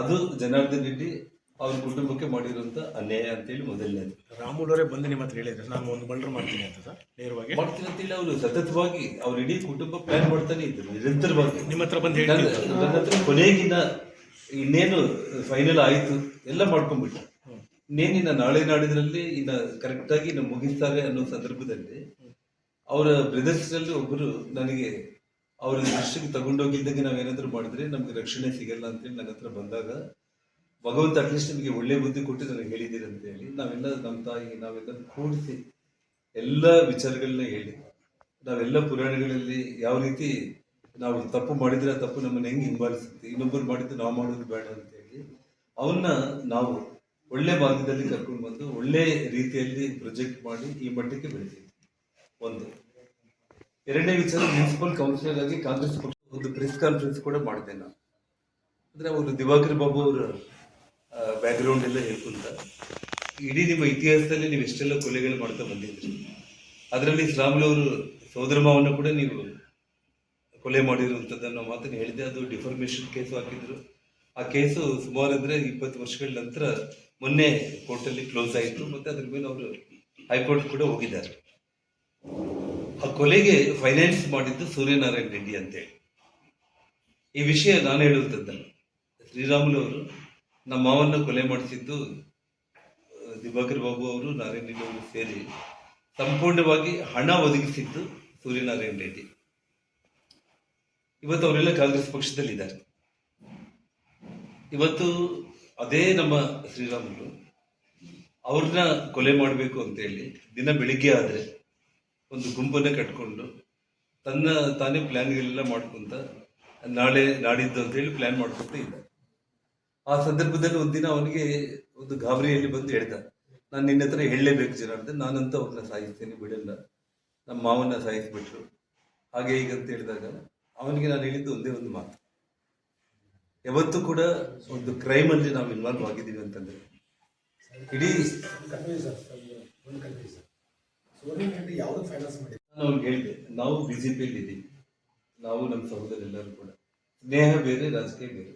ಅದು ಜನಾರ್ದನ್ ರೆಡ್ಡಿ ಅವ್ರ ಕುಟುಂಬಕ್ಕೆ ಮಾಡಿರುವಂತ ಅನ್ಯಾಯ ಅಂತೇಳಿ ಮೊದಲನೇದು. ರಾಮುಲವರೇ ಬಂದು ನಿಮ್ಮ ಹತ್ರ ಹೇಳಿದ್ರು. ನಾನು ಒಂದು ಮರ್ಡರ್ ಮಾಡ್ತೀನಿ ಅಂತ ಸರ್ ನೇರವಾಗಿ. ಮಾಡ್ತೀನಿ ಅಂತೇಳಿ ಅವರು. ಸತತವಾಗಿ ಅವ್ರ ಇಡೀ ಕುಟುಂಬ ಪ್ಲಾನ್ ಮಾಡ್ತಾನೆ ಇದ್ರು ನಿರಂತರವಾಗಿ. ನಿಮ್ಮ ಹತ್ರ ಬಂದು ಹೇಳ್ತಿದ್ರು ನನ್ನ ಹತ್ರ ಕೊನೆಗಿನ ಇನ್ನೇನು ಫೈನಲ್ ಆಯ್ತು ಎಲ್ಲ ಮಾಡ್ಕೊಂಡ್ಬಿಟ್ಟು ಇನ್ನೇನಿನ್ನ ನಾಳೆ ನಾಡಿದ್ರಲ್ಲಿ ಇನ್ನ ಕರೆಕ್ಟ್ ಆಗಿ ಇನ್ನು ಮುಗಿಸ್ತಾರೆ ಅನ್ನೋ ಸಂದರ್ಭದಲ್ಲಿ ಅವರ ಬ್ರದರ್ಸ್ನಲ್ಲಿ ಒಬ್ಬರು ನನಗೆ ಅವರ ದೃಷ್ಟಿಗೆ ತಗೊಂಡೋಗಿದ್ದಂಗೆ ನಾವೇನಾದರೂ ಮಾಡಿದ್ರೆ ನಮ್ಗೆ ರಕ್ಷಣೆ ಸಿಗಲ್ಲ ಅಂತೇಳಿ ನನ್ನ ಹತ್ರ ಬಂದಾಗ, ಭಗವಂತ ಅಟ್ಲೀಸ್ಟ್ ನಿಮಗೆ ಒಳ್ಳೆ ಬುದ್ಧಿ ಕೊಟ್ಟು ನನಗೆ ಹೇಳಿದ್ದೀರಿ ಅಂತ ಹೇಳಿ ನಾವೆಲ್ಲ ನಮ್ಮ ತಾಯಿ ನಾವೆಲ್ಲ ಕೂಡಿಸಿ ಎಲ್ಲ ವಿಚಾರಗಳನ್ನ ಹೇಳಿ, ನಾವೆಲ್ಲ ಪುರಾಣಗಳಲ್ಲಿ ಯಾವ ರೀತಿ ನಾವು ತಪ್ಪು ಮಾಡಿದ್ರೆ ಆ ತಪ್ಪು ನಮ್ಮನ್ನ ಹೆಂಗೆ ಹಿಂಬಾಲಿಸುತ್ತೆ ಇನ್ನೊಬ್ಬರು ಮಾಡಿದ್ದು ನಾವು ಮಾಡೋದು ಬೇಡ ಅಂತ ಹೇಳಿ ಅವನ್ನ ನಾವು ಒಳ್ಳೆ ಮಾರ್ಗದಲ್ಲಿ ಕರ್ಕೊಂಡು ಬಂದು ಒಳ್ಳೆ ರೀತಿಯಲ್ಲಿ ಪ್ರೊಜೆಕ್ಟ್ ಮಾಡಿ ಈ ಮಟ್ಟಕ್ಕೆ ಬೆಳೆಸಿದ್ವಿ. ಒಂದು. ಎರಡನೇ ವಿಚಾರ ಮುನ್ಸಿಪಲ್ ಕೌನ್ಸಿಲರ್ ಆಗಿ ಕಾಂಗ್ರೆಸ್ ಪಕ್ಷ ಒಂದು ಪ್ರೆಸ್ ಕಾನ್ಫರೆನ್ಸ್ ಕೂಡ ಮಾಡಿದೆ ನಾನು. ಅಂದ್ರೆ ಅವರು ದಿವಾಕರ್ ಬಾಬು ಅವರ ಬ್ಯಾಕ್ಗ್ರೌಂಡ್ ಎಲ್ಲ ಹೇಳ್ಕೊಂತ, ಇಡೀ ನಿಮ್ಮ ಇತಿಹಾಸದಲ್ಲಿ ನೀವು ಎಷ್ಟೆಲ್ಲ ಕೊಲೆಗಳು ಮಾಡ್ತಾ ಬಂದಿದ್ರಿ. ಅದರಲ್ಲಿ ಅವರು ಸೋದರ ಮಾವನ್ನ ಕೂಡ ನೀವು ಕೊಲೆ ಮಾಡಿರುವಂಥದ್ದನ್ನು ಮಾತನ್ನು ಹೇಳಿದೆ. ಅದು ಡಿಫಾರ್ಮೇಶನ್ ಕೇಸು ಹಾಕಿದ್ರು. ಆ ಕೇಸು ಸುಮಾರು ಅಂದ್ರೆ ಇಪ್ಪತ್ತು ವರ್ಷಗಳ ನಂತರ ಮೊನ್ನೆ ಕೋರ್ಟಲ್ಲಿ ಕ್ಲೋಸ್ ಆಯಿತು. ಮತ್ತೆ ಅದ್ರ ಮೇಲೆ ಅವರು ಹೈಕೋರ್ಟ್ ಕೂಡ ಹೋಗಿದ್ದಾರೆ. ಆ ಕೊಲೆಗೆ ಫೈನಾನ್ಸ್ ಮಾಡಿದ್ದು ಸೂರ್ಯನಾರಾಯಣ ರೆಡ್ಡಿ ಅಂತೇಳಿ. ಈ ವಿಷಯ ನಾನು ಹೇಳುವಂಥದ್ದಲ್ಲ ಶ್ರೀರಾಮುಲು ಅವರು ನಮ್ಮ ಮಾವನ್ನ ಕೊಲೆ ಮಾಡಿಸಿದ್ದು ದಿವಾಕರ್ ಬಾಬು ಅವರು, ನಾರಾಯಣ ರೆಡ್ಡಿ ಅವರು ಸೇರಿ ಸಂಪೂರ್ಣವಾಗಿ ಹಣ ಒದಗಿಸಿದ್ದು ಸೂರ್ಯನಾರಾಯಣ ರೆಡ್ಡಿ. ಇವತ್ತು ಅವರೆಲ್ಲ ಕಾಂಗ್ರೆಸ್ ಪಕ್ಷದಲ್ಲಿದ್ದಾರೆ. ಇವತ್ತು ಅದೇ ನಮ್ಮ ಶ್ರೀರಾಮುಲು ಅವ್ರನ್ನ ಕೊಲೆ ಮಾಡಬೇಕು ಅಂತೇಳಿ ದಿನ ಬೆಳಿಗ್ಗೆ ಆದ್ರೆ ಒಂದು ಗುಂಪನ್ನೇ ಕಟ್ಕೊಂಡು ತನ್ನ ತಾನೇ ಪ್ಲ್ಯಾನ್ಗಳೆಲ್ಲ ಮಾಡ್ಕೊಂತ ನಾಳೆ ನಾಡಿದ್ದು ಅಂತ ಹೇಳಿ ಪ್ಲಾನ್ ಮಾಡ್ಕೊಂತ ಇದ್ದ. ಆ ಸಂದರ್ಭದಲ್ಲಿ ಒಂದಿನ ಅವನಿಗೆ ಒಂದು ಗಾಬರಿಯಲ್ಲಿ ಬಂದು ಹೇಳ್ದ, ನಾನು ನಿನ್ನ ಹತ್ರ ಹೇಳಲೇಬೇಕು ಜನಾರ್ದನ್ ನಾನಂತ ಅವ್ರನ್ನ ಸಾಯಿಸ್ತೇನೆ, ಬಿಡಲ್ಲ. ನಮ್ಮ ಮಾವನ್ನ ಸಾಯಿಸ್ಬಿಟ್ರು. ಹಾಗೆ ಈಗ ಅಂತ ಹೇಳಿದಾಗ ಅವನಿಗೆ ನಾನು ಹೇಳಿದ್ದು ಒಂದೇ ಒಂದು ಮಾತು. ಯಾವತ್ತೂ ಕೂಡ ಒಂದು ಕ್ರೈಮ್ ಅಲ್ಲಿ ನಾವು ಇನ್ವಾಲ್ವ್ ಆಗಿದ್ದೀವಿ ಅಂತಂದ್ರೆ, ಇಡೀ ಸೋನಿಯಾ ಗಾಂಧಿ ಯಾವುದು ಫೈನಾನ್ಸ್ ಮಾಡಿಲ್ಲ ನಾನು ಅವ್ರಿಗೆ ಹೇಳಿದೆ, ನಾವು ಬಿಜೆಪಿಯಲ್ಲಿ ಇದ್ದೀವಿ ನಾವು ನಮ್ಮ ಸಹೋದರೆಲ್ಲರೂ ಕೂಡ. ಸ್ನೇಹ ಬೇರೆ, ರಾಜಕೀಯ ಬೇರೆ.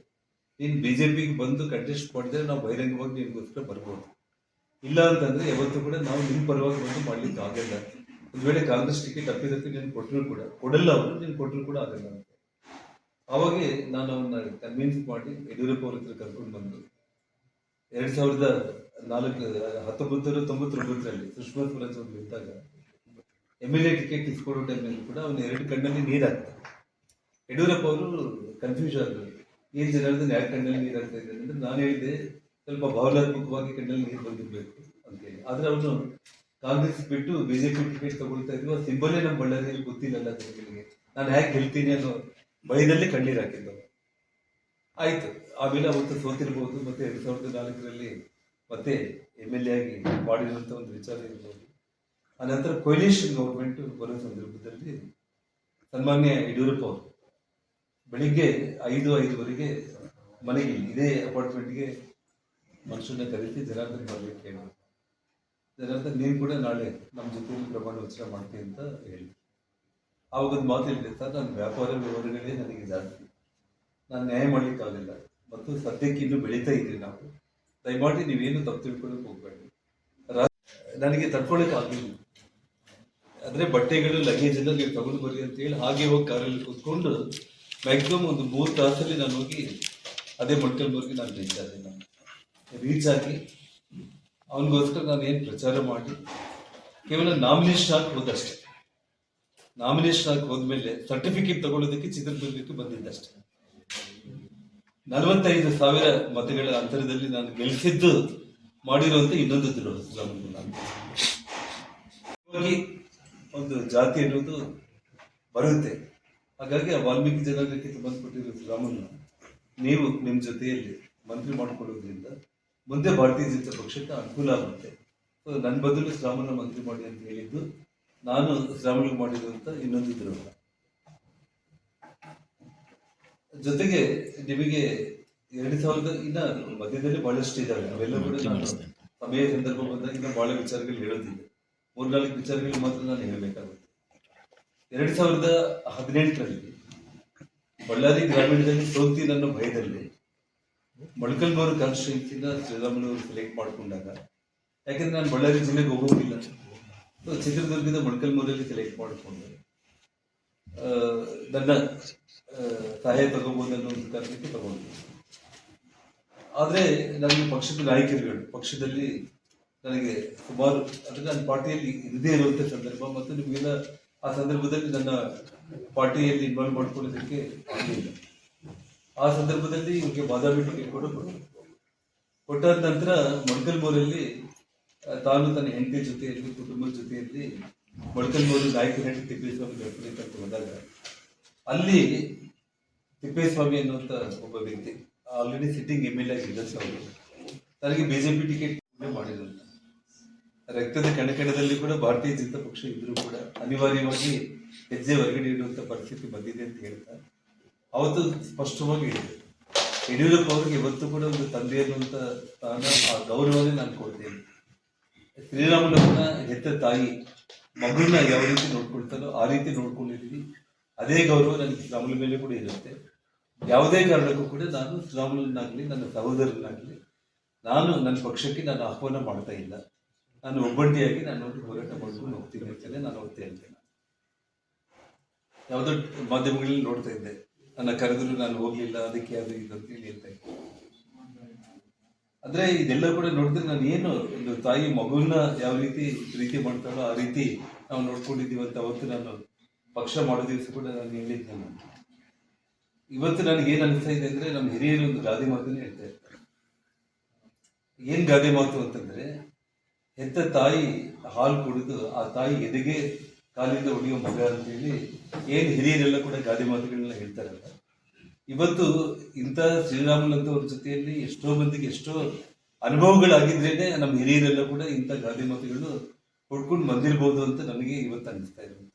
ನೀನು ಬಿಜೆಪಿಗೆ ಬಂದು ಕಂಟೆಸ್ಟ್ ಮಾಡಿದ್ರೆ ನಾವು ಬಹಿರಂಗವಾಗಿ ನಿನ್ಗೋಸ್ಕರ ಬರ್ಬೋದು. ಇಲ್ಲ ಅಂತಂದ್ರೆ ಯಾವತ್ತೂ ಕೂಡ ನಾವು ನಿಮ್ಮ ಪರವಾಗಿ ಬಂದು ಮಾಡ್ಲಿಕ್ಕೆ ಆಗಲ್ಲ. ಒಂದು ವೇಳೆ ಕಾಂಗ್ರೆಸ್ ಟಿಕೆಟ್ ಅಪ್ಪಿದಕ್ಕೆ ನೀನು ಕೊಟ್ಟರು ಕೂಡ. ಕೊಡಲ್ಲ ಅವರು, ನೀನು ಕೊಟ್ಟರು ಕೂಡ ಆಗಲ್ಲ ಅಂತ. ಅವಾಗೆ ನಾನು ಅವನ್ನ ಕನ್ವಿನ್ಸ್ ಮಾಡಿ ಯಡಿಯೂರಪ್ಪ ಅವ್ರ ಹತ್ರ ಕರ್ಕೊಂಡು ಬಂದು ಎರಡ್ ಸಾವಿರದ ನಾಲ್ಕು ಹತ್ತೊಂಬತ್ತು ತೊಂಬತ್ತೊಂಬತ್ತರಲ್ಲಿ ಸುಷ್ಮಾ ಸ್ವರಾಜ್ ಅವರು ಇದ್ದಾಗ ಎಂ ಎಲ್ ಎ ಟಿಕೆಟ್ ಇಸ್ಕೊಡೋ ಟೈಮಲ್ಲಿ ಕೂಡ ಅವನ ಎರಡು ಕಣ್ಣಲ್ಲಿ ನೀರಾಗ್ತದೆ ಯಡಿಯೂರಪ್ಪ ಅವರು ಕನ್ಫ್ಯೂಸ್ ಆದ್ರು. ಏನ್ ಜನಾರ್ದನ್ ಎರಡು ಕಣ್ಣಲ್ಲಿ ನೀರಾಗ್ತಾ ಇದ್ದಾರೆ ಅಂದರೆ ನಾನು ಹೇಳಿದೆ, ಸ್ವಲ್ಪ ಭಾವನಾತ್ಮಕವಾಗಿ ಕಣ್ಣಲ್ಲಿ ನೀರು ಬಂದಿರಬೇಕು ಅಂತೇಳಿ ಆದ್ರೆ ಅವನು ಕಾಂಗ್ರೆಸ್ ಬಿಟ್ಟು ಬಿಜೆಪಿ ಟಿಕೆಟ್ ತಗೊಳ್ತಾ ಇದ್ರು. ಸಿಂಬಲೇ ನಮ್ಮ ಬಳ್ಳಾರಿಯಲ್ಲಿ ಗೊತ್ತಿಲ್ಲ ಜನಗಳಿಗೆ. ನಾನು ಹೇಗೆ ಗೆಲ್ತೀನಿ ಅನ್ನೋ ಭಯದಲ್ಲಿ ಕಣ್ಣೀರು ಹಾಕಿದ್ದು ಆಯ್ತು. ಆಮೇಲೆ ಅವತ್ತು ಸೋತಿರ್ಬೋದು, ಮತ್ತೆ ಎರಡು ಸಾವಿರದ ನಾಲ್ಕರಲ್ಲಿ ಮತ್ತೆ ಎಂ ಎಲ್ ಎ ಆಗಿ ಮಾಡಿರುವಂತ ಒಂದು ವಿಚಾರ ಇರ್ಬೋದು. ಆ ನಂತರ ಕೊಯ್ಲೇಷನ್ ಗೌರ್ಮೆಂಟ್ ಬರೋ ಸಂದರ್ಭದಲ್ಲಿ ಸನ್ಮಾನ್ಯ ಯಡಿಯೂರಪ್ಪ ಅವರು ಬೆಳಿಗ್ಗೆ ಐದು, ಐದುವರೆಗೆ ಮನೆಗೆ, ಇದೇ ಅಪಾರ್ಟ್ಮೆಂಟ್ಗೆ ಮನುಷ್ಯನ ಕರೆಸಿ ಜನಾರ್ದನ್ ಬರ್ಲಿಕ್ಕೆ ಹೇಳಿ ಜನಾರ್ದನ್, ನೀನು ಕೂಡ ನಾಳೆ ನಮ್ಮ ಜೊತೆ ಪ್ರಮಾಣ ವಚನ ಮಾಡ್ತೀನಿ ಅಂತ ಹೇಳಿ. ಆವಾಗ ಮಾತು ಹೇಳಿದೆ, ಸರ್ ನನ್ನ ವ್ಯಾಪಾರ ವ್ಯವಹಾರಗಳೇ ನನಗೆ ಜಾಸ್ತಿ. ನಾನು ನ್ಯಾಯ ಮಾಡ್ಲಿಕ್ಕಾಗಲ್ಲ. ಮತ್ತು ಸದ್ಯಕ್ಕೆ ಇನ್ನು ಬೆಳೀತಾ ಇದ್ರಿ ನಾವು. ದಯಮಾಡಿ ನೀವೇನು ತಪ್ಪು ತಿಳ್ಕೊಳ್ಳೋಕೆ ಹೋಗ್ಬೇಡಿ. ನನಗೆ ತಡ್ಕೊಳಕ್ ಆಗಿಲ್ಲ ಅಂದ್ರೆ ಬಟ್ಟೆಗಳು ಲಗೇಜ್ ಎಲ್ಲ ನೀವು ತಗೊಂಡು ಬರ್ರಿ ಅಂತ ಹೇಳಿ ಹಾಗೆ ಹೋಗಿ ಕಾರಲ್ಲಿ ಕೂತ್ಕೊಂಡು ಮ್ಯಾಕ್ಸಿಮಮ್ ಒಂದು ಮೂರು ತಾಸಲ್ಲಿ ನಾನು ಹೋಗಿ ಅದೇ ಮೊಟ್ಟಲ್ವರೆಗೆ ನಾನು ರೀಚ್ ಆದೆ ನಾನು ರೀಚ್ ಆಗಿ ಅವನಿಗೋಸ್ಕರ ನಾನು ಏನು ಪ್ರಚಾರ ಮಾಡಿ, ಕೇವಲ ನಾಮಿನೇಷನ್ ಹಾಕಿ ಹೋದಷ್ಟೇ. ನಾಮಿನೇಷನ್ ಹಾಕಿ ಹೋದ್ಮೇಲೆ ಸರ್ಟಿಫಿಕೇಟ್ ತಗೊಳ್ಳೋದಕ್ಕೆ ಚಿತ್ರದುರ್ಗಕ್ಕೆ ಬಂದಿದ್ದಷ್ಟೇ. ನಲವತ್ತೈದು ಸಾವಿರ ಮತಗಳ ಅಂತರದಲ್ಲಿ ನಾನು ಗೆಲ್ಲಿಸಿದ್ದು ಮಾಡಿರುವಂತ ಇನ್ನೊಂದು ಹೋಗಿ ಒಂದು ಜಾತಿ ಅನ್ನೋದು ಬರುತ್ತೆ. ಹಾಗಾಗಿ ವಾಲ್ಮೀಕಿ ಜನಾಂಗಕ್ಕೆ ಸಂಬಂಧಪಟ್ಟಿರೋ ಶ್ರಮವನ್ನು ನೀವು ನಿಮ್ಮ ಜೊತೆಯಲ್ಲಿ ಮಂತ್ರಿ ಮಾಡಿಕೊಳ್ಳೋದ್ರಿಂದ ಮುಂದೆ ಭಾರತೀಯ ಜನತಾ ಪಕ್ಷಕ್ಕೆ ಅನುಕೂಲ ಆಗುತ್ತೆ. ನನ್ನ ಬದಲು ಶ್ರಾಮನ ಮಂತ್ರಿ ಮಾಡಿ ಅಂತ ಹೇಳಿದ್ದು, ನಾನು ಶ್ರಾಮನಿಗೆ ಮಾಡಿರುವಂತ ಇನ್ನೊಂದು ದ್ರೋಹ ಜೊತೆಗೆ ನಿಮಗೆ ಎರಡು ಸಾವಿರದ ಇನ್ನ ಮಧ್ಯದಲ್ಲಿ ಬಹಳಷ್ಟು ಇದಾವೆ. ಅವೆಲ್ಲ ಕೂಡ ನಾನು ಸಮಯ ಸಂದರ್ಭ ಬಂದಾಗ ಇನ್ನ ಬಹಳ ವಿಚಾರಗಳು ಹೇಳೋದಿಲ್ಲ ಮೂರ್ ನಾಲ್ಕು ವಿಚಾರಗಳು ಮಾತ್ರ ನಾನು ಹೇಳಬೇಕಾಗುತ್ತೆ. ಎರಡು ಸಾವಿರದ ಹದಿನೆಂಟರಲ್ಲಿ ಬಳ್ಳಾರಿ ಗ್ರಾಮೀಣದಲ್ಲಿ ಸೋಲ್ತೀನಿ ನನ್ನ ಭಯದಲ್ಲಿ ಮೊಳಕಲ್ಮೂರು ಕಾನ್ಸ್ಟಿಟ್ಯೂನ್ಸಿನ ಶ್ರೀರಾಮುಲು ಸೆಲೆಕ್ಟ್ ಮಾಡ್ಕೊಂಡಾಗ ಯಾಕಂದ್ರೆ ನಾನು ಬಳ್ಳಾರಿ ಜಿಲ್ಲೆಗೆ ಹೋಗೋದಿಲ್ಲ ಚಿತ್ರದುರ್ಗದ ಮೊಳಕಲ್ಮೂರಲ್ಲಿ ಸೆಲೆಕ್ಟ್ ಮಾಡಿಕೊಂಡು. ನನ್ನ ಸಹಾಯ ತಗೋಬಹುದು ಅನ್ನೋ ಒಂದು ಕಾರಣಕ್ಕೆ ತಗೊಂಡು ಆದರೆ ನನಗೆ ಪಕ್ಷದ ನಾಯಕರುಗಳು, ಪಕ್ಷದಲ್ಲಿ ನನಗೆ ಸುಮಾರು ಅಂದರೆ ನನ್ನ ಪಾರ್ಟಿಯಲ್ಲಿ ಇರದೇ ಇರುವಂಥ ಸಂದರ್ಭ ಮತ್ತು ನಿಮಗೆಲ್ಲ ಆ ಸಂದರ್ಭದಲ್ಲಿ ನನ್ನ ಪಾರ್ಟಿಯಲ್ಲಿ ಇನ್ವಾಲ್ವ್ ಮಾಡ್ಕೊಳ್ಳೋದಕ್ಕೆ ಆಗಲಿಲ್ಲ ಆ ಸಂದರ್ಭದಲ್ಲಿ ಇವರಿಗೆ ಬಾದಾಮಿ ಟಿಕೆಟ್ ಕೂಡ ಕೊಟ್ಟಾದ ನಂತರ ಮೊಳಕಲ್ಮೂರಲ್ಲಿ ತಾನು ತನ್ನ ಹೆಂಡತಿ ಜೊತೆಯಲ್ಲಿ, ಕುಟುಂಬದ ಜೊತೆಯಲ್ಲಿ ಮೊಳಕಲ್ಮೂರು ಗಾಯಕ ಹೆಂಡತಿ ತಿಪ್ಪೇಸ್ವಾಮಿ ಗರ್ಭಿಣಿ ಅಂತ ಹೋದಾಗ ಅಲ್ಲಿ ತಿಪ್ಪೇಸ್ವಾಮಿ ಅನ್ನುವಂಥ ಒಬ್ಬ ವ್ಯಕ್ತಿ already sitting M L A ಅವರು ನನಗೆ ಬಿಜೆಪಿ ಟಿಕೆಟ್ ಮಾಡಿದ್ರು ರಕ್ತದ ಕಣಕಣದಲ್ಲಿ ಕೂಡ ಭಾರತೀಯ ಜನತಾ ಪಕ್ಷ ಇದ್ರೂ ಕೂಡ ಅನಿವಾರ್ಯವಾಗಿ ಹೆಜ್ಜೆ ಹೊರಗಡೆ ಇಡುವಂಥ ಪರಿಸ್ಥಿತಿ ಬಂದಿದೆ ಅಂತ ಹೇಳ್ತಾ, ಅವತ್ತು ಸ್ಪಷ್ಟವಾಗಿ ಹೇಳಿದೆ ಯಡಿಯೂರಪ್ಪ ಅವ್ರಿಗೆ ಇವತ್ತು ಕೂಡ ಒಂದು ತಂದೆ ಅನ್ನುವಂಥ ಸ್ಥಾನ, ಆ ಗೌರವನೇ ನಾನು ಕೊಡ್ತೇನೆ. ಶ್ರೀರಾಮನವರನ್ನ ಹೆತ್ತ ತಾಯಿ ಮಗುನ ಯಾವ ರೀತಿ ನೋಡ್ಕೊಳ್ತಾರೋ ಆ ರೀತಿ ನೋಡ್ಕೊಂಡಿದ್ದೀನಿ ಅದೇ ಗೌರವ ನನಗೆ ಶ್ರಾಮುಲ ಮೇಲೆ ಕೂಡ ಇರುತ್ತೆ. ಯಾವುದೇ ಕಾರಣಕ್ಕೂ ಕೂಡ ನಾನು ಶ್ರಾಮುಲನ್ನಾಗಲಿ ನನ್ನ ಸಹೋದರನಾಗಲಿ ನಾನು ನನ್ನ ಪಕ್ಷಕ್ಕೆ ನಾನು ಆಹ್ವಾನ ಮಾಡ್ತಾ ಇಲ್ಲ. ನಾನು ಒಬ್ಬಂಟಿಯಾಗಿ ನಾನು ಹೋರಾಟ ಮಾಡ್ಕೊಂಡು ಹೋಗ್ತೀನಿ ಅಂತಲೇ ನಾನು ಹೋಗ್ತಾ ಇದ್ದೇನೆ ಯಾವುದೋ ಮಾಧ್ಯಮಗಳಲ್ಲಿ ನೋಡ್ತಾ ಇದ್ದೆ. ನನ್ನ ಕರೆದ್ರು ನಾನು ಹೋಗ್ಲಿಲ್ಲ, ಅದಕ್ಕೆ ಅದು ಇದು ಅಂತ ಹೇಳಿ ಹೇಳ್ತಾ ಅಂದ್ರೆ ಇದೆಲ್ಲ ಕೂಡ ನೋಡಿದ್ರೆ ನಾನು ಏನು ಒಂದು ತಾಯಿ ಮಗುವನ್ನ ಯಾವ ರೀತಿ ಪ್ರೀತಿ ಮಾಡ್ತಾಳೋ ಆ ರೀತಿ ನಾವು ನೋಡ್ಕೊಂಡಿದ್ದೀವಿ ಅಂತ ಅವತ್ತು ನಾನು ಪಕ್ಷ ಮಾಡೋ ದಿವಸ ಕೂಡ ನಾನು ಹೇಳಿದ್ದೆ ನಾನು. ಇವತ್ತು ನನಗೆ ಏನ್ ಅನಿಸ್ತಾ ಇದೆ ಅಂದ್ರೆ ನಮ್ಮ ಹಿರಿಯರು ಒಂದು ಗಾದೆ ಮಾತನ್ನ ಹೇಳ್ತಾ ಇರ್ತಾರೆ. ಏನ್ ಗಾದೆ ಮಾತು ಅಂತಂದ್ರೆ, ಹೆತ್ತ ತಾಯಿ ಹಾಲು ಕುಡಿದು ಆ ತಾಯಿ ಎದೆಗೆ ಕಾಲಿಂದ ಹೊಡೆಯೋ ಮಗ ಅಂತೇಳಿ ಏನ್ ಹಿರಿಯರೆಲ್ಲ ಕೂಡ ಗಾದೆ ಮಾತುಗಳನ್ನ ಹೇಳ್ತಾರಲ್ಲ ಇವತ್ತು ಇಂಥ ಶ್ರೀರಾಮುಲು ಜೊತೆಯಲ್ಲಿ ಎಷ್ಟೋ ಮಂದಿಗೆ ಎಷ್ಟೋ ಅನುಭವಗಳಾಗಿದ್ರೇನೆ ನಮ್ಮ ಹಿರಿಯರೆಲ್ಲ ಕೂಡ ಇಂಥ ಗಾದೆ ಮಾತುಗಳು ಹುಡ್ಕೊಂಡು ಬಂದಿರ್ಬೋದು ಅಂತ ನನಗೆ ಇವತ್ತು ಅನಿಸ್ತಾ ಇದೆ.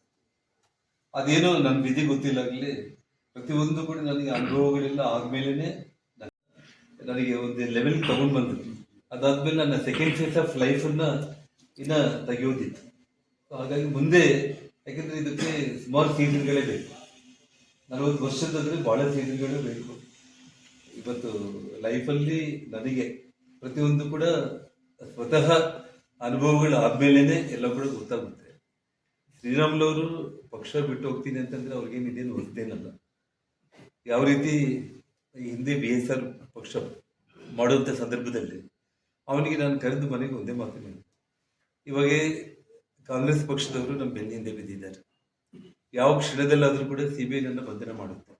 ಅದೇನೋ ನನ್ನ ವಿಧಿ ಗೊತ್ತಿಲ್ಲಾಗಲಿ, ಪ್ರತಿಯೊಂದು ಕೂಡ ನನಗೆ ಅನುಭವಗಳೆಲ್ಲ ಆದ್ಮೇಲೆನೆ ನನಗೆ ಒಂದು ಲೆವೆಲ್ ತಗೊಂಡ್ ಬಂದಿತ್ತು. ಅದಾದ್ಮೇಲೆ ನನ್ನ ಸೆಕೆಂಡ್ ಫೇಸ್ ಆಫ್ ಲೈಫ್ ಅನ್ನ ಇನ್ನ ತೆಗೆಯೋದಿತ್ತು. ಹಾಗಾಗಿ ಮುಂದೆ ಯಾಕಂದ್ರೆ ಇದಕ್ಕೆ ಸುಮಾರು ಸೀಸನ್ಗಳೇ ಬೇಕು. ನಲವತ್ತು ವರ್ಷದಂದರೆ ಬಹಳ ಚೇಂಜ್ಗಳು ಬೇಕು. ಇವತ್ತು ಲೈಫಲ್ಲಿ ನನಗೆ ಪ್ರತಿಯೊಂದು ಕೂಡ ಸ್ವತಃ ಅನುಭವಗಳು ಆದ್ಮೇಲೆನೆ ಎಲ್ಲ ಕೂಡ ಗೊತ್ತಾಗುತ್ತೆ. ಶ್ರೀರಾಮ್ಲವರು ಪಕ್ಷ ಬಿಟ್ಟು ಹೋಗ್ತೀನಿ ಅಂತಂದ್ರೆ ಅವ್ರಿಗೇನು ಇದೇನು ಹೊಸದೇನಲ್ಲ ಯಾವ ರೀತಿ ಹಿಂದೆ ಬಿ ಎಸ್ ಆರ್ ಪಕ್ಷ ಮಾಡುವಂಥ ಸಂದರ್ಭದಲ್ಲಿ ಅವನಿಗೆ ನಾನು ಕರೆದು ಮನೆಗೆ ಒಂದೇ ಮಾತು ಇವಾಗ ಕಾಂಗ್ರೆಸ್ ಪಕ್ಷದವರು ನಮ್ಮ ಬೆನ್ನ ಹಿಂದೆ ಬಿದ್ದಿದ್ದಾರೆ. ಯಾವ ಕ್ಷಣದಲ್ಲಾದರೂ ಕೂಡ ಸಿ ಬಿ ಐನನ್ನು ಬಂಧನ ಮಾಡುತ್ತೆ.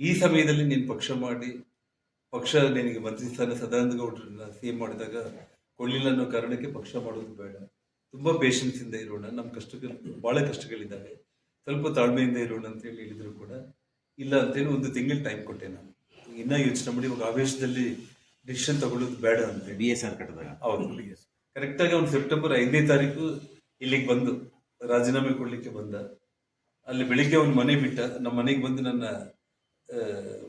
ಈ ಸಮಯದಲ್ಲಿ ನೀನು ಪಕ್ಷ ಮಾಡಿ ಪಕ್ಷ ನಿನಗೆ ಮಂತ್ರಿ ಸ್ಥಾನ ಸದಾನಂದ ಗೌಡ್ರನ್ನ ಸಿ ಮಾಡಿದಾಗ ಕೊಳ್ಳಿಲ್ಲ ಅನ್ನೋ ಕಾರಣಕ್ಕೆ ಪಕ್ಷ ಮಾಡೋದು ಬೇಡ. ತುಂಬ ಪೇಷನ್ಸ್ ಇಂದ ಇರೋಣ. ನಮ್ಮ ಕಷ್ಟಗಳು ಬಹಳ ಕಷ್ಟಗಳಿದ್ದಾವೆ. ಸ್ವಲ್ಪ ತಾಳ್ಮೆಯಿಂದ ಇರೋಣ ಅಂತ ಹೇಳಿ ಹೇಳಿದ್ರು ಕೂಡ ಇಲ್ಲ ಅಂತೇಳಿ ಒಂದು ತಿಂಗಳು ಟೈಮ್ ಕೊಟ್ಟೆ ನಾನು. ಇನ್ನೂ ಯೋಚನೆ ಮಾಡಿ ಇವಾಗ ಆವೇಶದಲ್ಲಿ ಡಿಸಿಷನ್ ತಗೊಳ್ಳೋದು ಬೇಡ ಅಂತ ಬಿ ಎಸ್ ಆರ್ ಕಟ್ಟದಾಗ. ಹೌದು ಕರೆಕ್ಟಾಗಿ ಅವ್ನು ಸೆಪ್ಟೆಂಬರ್ ಐದನೇ ತಾರೀಕು ಇಲ್ಲಿಗೆ ಬಂದು ರಾಜೀನಾಮೆ ಕೊಡಲಿಕ್ಕೆ ಬಂದ. ಅಲ್ಲಿ ಬೆಳಿಗ್ಗೆ ಒಂದು ಮನೆ ಬಿಟ್ಟ, ನಮ್ಮ ಮನೆಗೆ ಬಂದು ನನ್ನ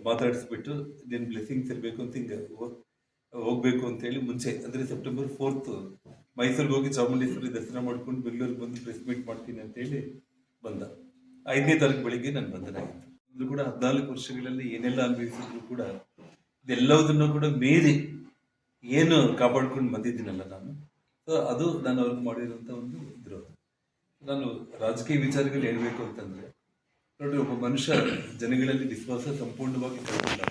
ಮಾತಾಡಿಸ್ಬಿಟ್ಟು ನಿನ್ನ ಬ್ಲೆಸ್ಸಿಂಗ್ಸ್ ಇರಬೇಕು ಅಂತ ಹಿಂಗೆ ಹೋಗ್ಬೇಕು ಅಂತ ಹೇಳಿ ಮುಂಚೆ, ಅಂದ್ರೆ ಸೆಪ್ಟೆಂಬರ್ ಫೋರ್ತ್ ಮೈಸೂರಿಗೆ ಹೋಗಿ ಚಾಮುಂಡೇಶ್ವರಿ ದರ್ಶನ ಮಾಡ್ಕೊಂಡು ಬೆಂಗಳೂರಿಗೆ ಬಂದು ಪ್ರೆಸ್ ಮೀಟ್ ಮಾಡ್ತೀನಿ ಅಂತ ಹೇಳಿ ಬಂದ. ಐದನೇ ತಾರೀಕು ಬೆಳಿಗ್ಗೆ ನಾನು ಬಂದನಾಗಿತ್ತು ಅಂದ್ರೂ ಕೂಡ ಹದಿನಾಲ್ಕು ವರ್ಷಗಳಲ್ಲಿ ಏನೆಲ್ಲ ಅನುಭವಿಸಿದ್ರು ಕೂಡ ಇದೆಲ್ಲದನ್ನು ಕೂಡ ಮೀರಿ ಏನು ಕಾಪಾಡ್ಕೊಂಡು ಬಂದಿದ್ದೀನಲ್ಲ ನಾನು. ಸೊ ಅದು ನಾನು ಅವ್ರಿಗೆ ಮಾಡಿರೋಂಥ ಒಂದು ನಾನು ರಾಜಕೀಯ ವಿಚಾರಗಳು ಹೇಳಬೇಕು ಅಂತಂದ್ರೆ, ನೋಡ್ರಿ, ಒಬ್ಬ ಮನುಷ್ಯ ಜನಗಳಲ್ಲಿ ವಿಶ್ವಾಸ ಸಂಪೂರ್ಣವಾಗಿ ಕಳ್ಕೊಂಡ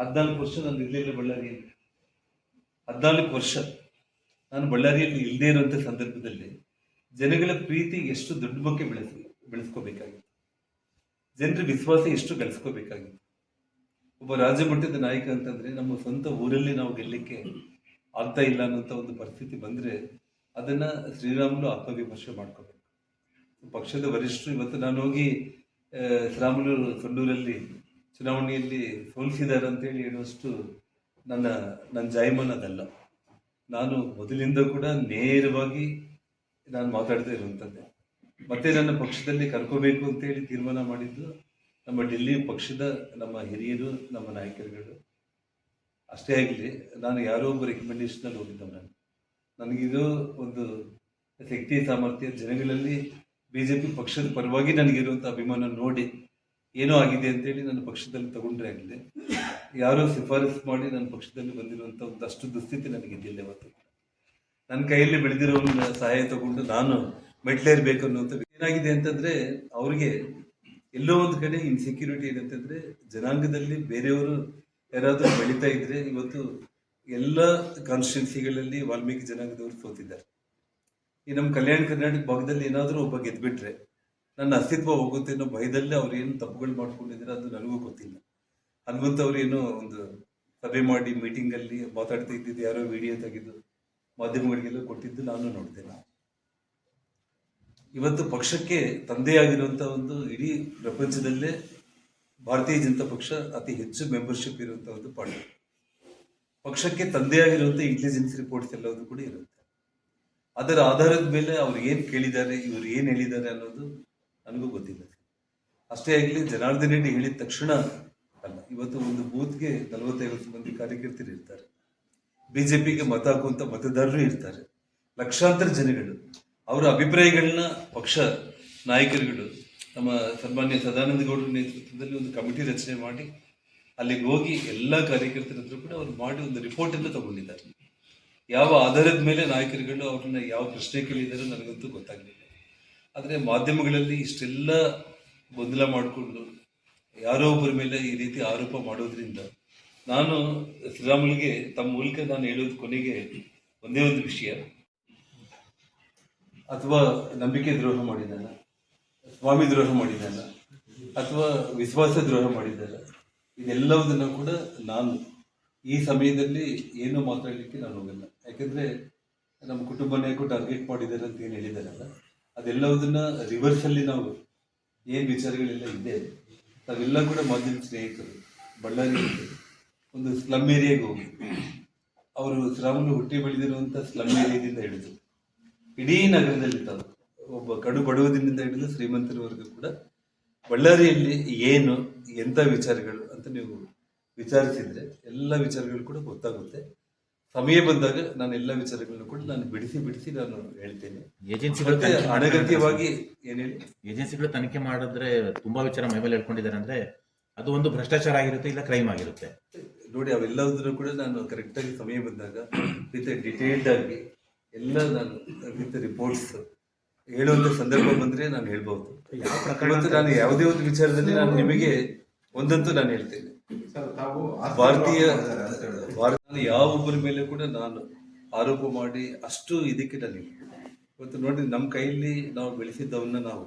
ಹದಿನಾಲ್ಕು ವರ್ಷ ನಾನು ಇರಲಿಲ್ಲ ಬಳ್ಳಾರಿಯಲ್ಲಿ ಹದಿನಾಲ್ಕು ವರ್ಷ ನಾನು ಬಳ್ಳಾರಿಯಲ್ಲಿ ಇಲ್ಲದೇ ಇರುವಂಥ ಸಂದರ್ಭದಲ್ಲಿ ಜನಗಳ ಪ್ರೀತಿ ಎಷ್ಟು ದುಡ್ಡು ಬಗ್ಗೆ ಬೆಳೆಸ, ಬೆಳೆಸ್ಕೋಬೇಕಾಗಿತ್ತು. ಜನರ ವಿಶ್ವಾಸ ಎಷ್ಟು ಗಳಿಸ್ಕೋಬೇಕಾಗಿತ್ತು. ಒಬ್ಬ ರಾಜ್ಯ ಮಟ್ಟದ ನಾಯಕ ಅಂತಂದ್ರೆ, ನಮ್ಮ ಸ್ವಂತ ಊರಲ್ಲಿ ನಾವು ಗೆಲ್ಲಕ್ಕೆ ಆಗ್ತಾ ಇಲ್ಲ ಅನ್ನೋಂಥ ಒಂದು ಪರಿಸ್ಥಿತಿ ಬಂದ್ರೆ ಅದನ್ನ ಶ್ರೀರಾಮುಲು ಆತ್ಮವಿಮರ್ಶೆ ಮಾಡ್ಕೋಬೇಕು. ಪಕ್ಷದ ವರಿಷ್ಠರು ಇವತ್ತು ನಾನು ಹೋಗಿ ಶ್ರೀರಾಮುಲು ಸೊಂಡೂರಲ್ಲಿ ಚುನಾವಣೆಯಲ್ಲಿ ಸೋಲಿಸಿದ್ದಾರೆ ಅಂತೇಳಿ ಹೇಳುವಷ್ಟು ನನ್ನ ನನ್ನ ಜಾಯಮಾನ ಅದಲ್ಲ ನಾನು ಮೊದಲಿಂದ ಕೂಡ ನೇರವಾಗಿ ನಾನು ಮಾತಾಡ್ತಾ ಇರುವಂಥದ್ದೇ. ಮತ್ತೆ ನನ್ನ ಪಕ್ಷದಲ್ಲಿ ಕರ್ಕೋಬೇಕು ಅಂತೇಳಿ ತೀರ್ಮಾನ ಮಾಡಿದ್ದು ನಮ್ಮ ಡೆಲ್ಲಿ ಪಕ್ಷದ, ನಮ್ಮ ಹಿರಿಯರು, ನಮ್ಮ ನಾಯಕರುಗಳು. ಅಷ್ಟೇ ಆಗಲಿ, ನಾನು ಯಾರೋ ಒಬ್ಬ ರೆಕಮೆಂಡೇಶನಲ್ಲಿ ಹೋಗಿದ್ದೆ ನಾನು ನನಗಿದು ಒಂದು ಶಕ್ತಿ, ಸಾಮರ್ಥ್ಯ ಜನಗಳಲ್ಲಿ ಬಿ ಜೆ ಪಿ ಪಕ್ಷದ ಪರವಾಗಿ ನನಗಿರುವಂಥ ಅಭಿಮಾನ ನೋಡಿ ಏನೋ ಆಗಿದೆ ಅಂತೇಳಿ ನನ್ನ ಪಕ್ಷದಲ್ಲಿ ತಗೊಂಡ್ರೆ ಆಗಿದೆ ಯಾರೋ ಶಿಫಾರಸು ಮಾಡಿ ನನ್ನ ಪಕ್ಷದಲ್ಲಿ ಬಂದಿರುವಂಥ ಒಂದಷ್ಟು ದುಸ್ಥಿತಿ ನನಗಿದ್ದಿಲ್ಲ ಇವತ್ತು. ನನ್ನ ಕೈಯಲ್ಲಿ ಬೆಳೆದಿರೋ ಸಹಾಯ ತಗೊಂಡು ನಾನು ಮೆಟ್ಲೇರ್ಬೇಕು ಅನ್ನುವಂಥ ಏನಾಗಿದೆ ಅಂತಂದ್ರೆ ಅವ್ರಿಗೆ ಎಲ್ಲೋ ಒಂದು ಕಡೆ ಇನ್ಸೆಕ್ಯೂರಿಟಿ ಏನಂತಂದ್ರೆ ಜನಾಂಗದಲ್ಲಿ ಬೇರೆಯವರು ಯಾರಾದರೂ ಬೆಳೀತಾ ಇದ್ರೆ ಇವತ್ತು ಎಲ್ಲ ಕಾನ್ಸ್ಟಿಟ್ಯೂನ್ಸಿಗಳಲ್ಲಿ ವಾಲ್ಮೀಕಿ ಜನಾಂಗದವರು ಸೋತಿದ್ದಾರೆ. ಈ ನಮ್ಮ ಕಲ್ಯಾಣ ಕರ್ನಾಟಕ ಭಾಗದಲ್ಲಿ ಏನಾದರೂ ಒಬ್ಬ ಗೆದ್ಬಿಟ್ರೆ ನನ್ನ ಅಸ್ತಿತ್ವ ಹೋಗುತ್ತೆ ಅನ್ನೋ ಭಯದಲ್ಲೇ ಅವ್ರು ಏನು ತಪ್ಪುಗಳು ಮಾಡ್ಕೊಂಡಿದ್ದಾರೆ ಅದು ನನಗೂ ಗೊತ್ತಿಲ್ಲ. ಹನುಮಂತ ಅವ್ರು ಏನು ಒಂದು ಸಭೆ ಮಾಡಿ ಮೀಟಿಂಗ್ ಅಲ್ಲಿ ಮಾತಾಡ್ತಾ ಇದ್ದಿದ್ದು ಯಾರೋ ವಿಡಿಯೋ ತೆಗೆದು ಮಾಧ್ಯಮಗಳಿಗೆಲ್ಲ ಕೊಟ್ಟಿದ್ದು ನಾನು ನೋಡ್ತೇನೆ ಇವತ್ತು ಪಕ್ಷಕ್ಕೆ ತಂದೆಯಾಗಿರುವಂಥ ಒಂದು ಇಡೀ ಪ್ರಪಂಚದಲ್ಲೇ ಭಾರತೀಯ ಜನತಾ ಪಕ್ಷ ಅತಿ ಹೆಚ್ಚು ಮೆಂಬರ್ಶಿಪ್ ಇರುವಂಥ ಒಂದು ಪಾರ್ಟಿ ಪಕ್ಷಕ್ಕೆ ತಂದೆಯಾಗಿರುವಂಥ ಇಂಟೆಲಿಜೆನ್ಸ್ ರಿಪೋರ್ಟ್ಸ್ ಎಲ್ಲವೂ ಕೂಡ ಇರುತ್ತೆ. ಅದರ ಆಧಾರದ ಮೇಲೆ ಅವ್ರು ಏನ್ ಕೇಳಿದ್ದಾರೆ, ಇವ್ರು ಏನ್ ಹೇಳಿದ್ದಾರೆ ಅನ್ನೋದು ನನಗೂ ಗೊತ್ತಿಲ್ಲ. ಅಷ್ಟೇ ಆಗಲಿ ಜನಾರ್ದನ್ ರೆಡ್ಡಿ ಹೇಳಿದ ತಕ್ಷಣ ಅಲ್ಲ, ಇವತ್ತು ಒಂದು ಬೂತ್ಗೆ ನಲವತ್ತೈವತ್ತು ಮಂದಿ ಕಾರ್ಯಕರ್ತರು ಇರ್ತಾರೆ. ಬಿಜೆಪಿಗೆ ಮತ ಹಾಕುವಂತ ಮತದಾರರು ಇರ್ತಾರೆ. ಲಕ್ಷಾಂತರ ಜನಗಳು, ಅವರ ಅಭಿಪ್ರಾಯಗಳನ್ನ ಪಕ್ಷ ನಾಯಕರುಗಳು, ನಮ್ಮ ಸನ್ಮಾನ್ಯ ಸದಾನಂದ ಗೌಡರ ನೇತೃತ್ವದಲ್ಲಿ ಒಂದು ಕಮಿಟಿ ರಚನೆ ಮಾಡಿ, ಅಲ್ಲಿಗೆ ಹೋಗಿ ಎಲ್ಲ ಕಾರ್ಯಕರ್ತರ ಹತ್ರ ಕೂಡ ಅವ್ರು ಮಾಡಿ ಒಂದು ರಿಪೋರ್ಟ್ ಅನ್ನು ತಗೊಂಡಿದ್ದಾರೆ. ಯಾವ ಆಧಾರದ ಮೇಲೆ ನಾಯಕರುಗಳು ಅವ್ರನ್ನ ಯಾವ ಪ್ರಶ್ನೆ ಕೇಳಿದ್ದಾರೆ ನನಗಂತೂ ಗೊತ್ತಾಗಲಿಲ್ಲ. ಆದರೆ ಮಾಧ್ಯಮಗಳಲ್ಲಿ ಇಷ್ಟೆಲ್ಲ ಗೊಂದಲ ಮಾಡಿಕೊಂಡು ಯಾರೋ ಒಬ್ಬರ ಮೇಲೆ ಈ ರೀತಿ ಆರೋಪ ಮಾಡೋದ್ರಿಂದ ನಾನು ಶ್ರೀರಾಮುಲಿಗೆ ತಮ್ಮ ಮೂಲಕ ನಾನು ಹೇಳೋದು ಕೊನೆಗೆ ಒಂದೇ ಒಂದು ವಿಷಯ. ಅಥವಾ ನಂಬಿಕೆ ದ್ರೋಹ ಮಾಡಿದ್ದಾನ, ಸ್ವಾಮಿ ದ್ರೋಹ ಮಾಡಿದ್ದಾನ, ಅಥವಾ ವಿಶ್ವಾಸ ದ್ರೋಹ ಮಾಡಿದ್ದಾನ, ಇದೆಲ್ಲವುದನ್ನು ಕೂಡ ನಾನು ಈ ಸಮಯದಲ್ಲಿ ಏನು ಮಾತಾಡಲಿಕ್ಕೆ ನಾನು ಹೋಗಲ್ಲ. ಯಾಕಂದ್ರೆ ನಮ್ಮ ಕುಟುಂಬನೇ ಕೂಡ ಟಾರ್ಗೆಟ್ ಮಾಡಿದ್ದಾರೆ ಅಂತ ಏನು ಹೇಳಿದಾರಲ್ಲ ಅದೆಲ್ಲವುದನ್ನ ರಿವರ್ಸ್ ಅಲ್ಲಿ ನಾವು ಏನು ವಿಚಾರಗಳೆಲ್ಲ ಇದೆ, ತಾವೆಲ್ಲ ಕೂಡ ಮಾಧ್ಯಮ ಸ್ನೇಹಿತರು, ಬಳ್ಳಾರಿ ಒಂದು ಸ್ಲಮ್ ಏರಿಯಾಗೆ ಹೋಗಿ ಅವರು ಶ್ರಾವಣ ಹುಟ್ಟಿ ಬೆಳೆದಿರುವಂಥ ಸ್ಲಮ್ ಏರಿಯಾದಿಂದ ಹಿಡಿದು, ಇಡೀ ನಗರದಲ್ಲಿ ತಾವು ಒಬ್ಬ ಕಡು ಬಡವದಿಂದ ಹಿಡಿದು ಶ್ರೀಮಂತರವರೆಗೂ ಕೂಡ ಬಳ್ಳಾರಿಯಲ್ಲಿ ಏನು ಎಂಥ ವಿಚಾರಗಳು ಅಂತ ನೀವು ವಿಚಾರಿಸಿದ್ರೆ ಎಲ್ಲ ವಿಚಾರಗಳು ಕೂಡ ಗೊತ್ತಾಗುತ್ತೆ. ಸಮಯ ಬಂದಾಗ ನಾನು ಎಲ್ಲ ವಿಚಾರಗಳನ್ನು ಕೂಡ ನಾನು ಬಿಡಿಸಿ ಬಿಡಿಸಿ ನಾನು ಹೇಳ್ತೇನೆ. ಏಜೆನ್ಸಿಗಳು ಮತ್ತೆ ತನಿಖೆ ಮಾಡ್ತಾರೆ ಅನಗತ್ಯವಾಗಿ ಏನೇಳಿ ಏಜೆನ್ಸಿಗಳು ತನಿಖೆ ಮಾಡಿದ್ರೆ ತುಂಬಾ ವಿಚಾರ ಮೈಮೇಲೆ ಹೇಳ್ಕೊಂಡಿದ್ದಾರೆ ಅಂದ್ರೆ ಅದು ಒಂದು ಭ್ರಷ್ಟಾಚಾರ ಆಗಿರುತ್ತೆ ಇಲ್ಲ ಕ್ರೈಮ್ ಆಗಿರುತ್ತೆ? ನೋಡಿ ಅವೆಲ್ಲದನ್ನು ಕೂಡ ನಾನು ಕರೆಕ್ಟಾಗಿ ಸಮಯ ಬಂದಾಗ ವಿತ್ ಡಿಟೇಲ್ಡ್ ಆಗಿ ಎಲ್ಲ ನಾನು ವಿತ್ ರಿಪೋರ್ಟ್ಸ್ ಹೇಳುವಂತ ಸಂದರ್ಭ ಬಂದ್ರೆ ನಾನು ಹೇಳ್ಬಹುದು. ಯಾವ ಪ್ರಕರಣ ಇವತ್ತು ನಾನು ಯಾವುದೇ ಒಂದು ವಿಚಾರದಲ್ಲಿ ನಾನು ನಿಮಗೆ ಒಂದಂತೂ ನಾನು ಹೇಳ್ತೇನೆ. ಭಾರತೀಯ ಭಾರತ ನಾನು ಯಾವ ಒಬ್ಬರ ಮೇಲೆ ಕೂಡ ನಾನು ಆರೋಪ ಮಾಡಿ ಅಷ್ಟು ಇದಕ್ಕೆ ನಾನು ಇವತ್ತು ನೋಡಿ, ನಮ್ಮ ಕೈಯಲ್ಲಿ ನಾವು ಬೆಳೆಸಿದ್ದವನ್ನ ನಾವು.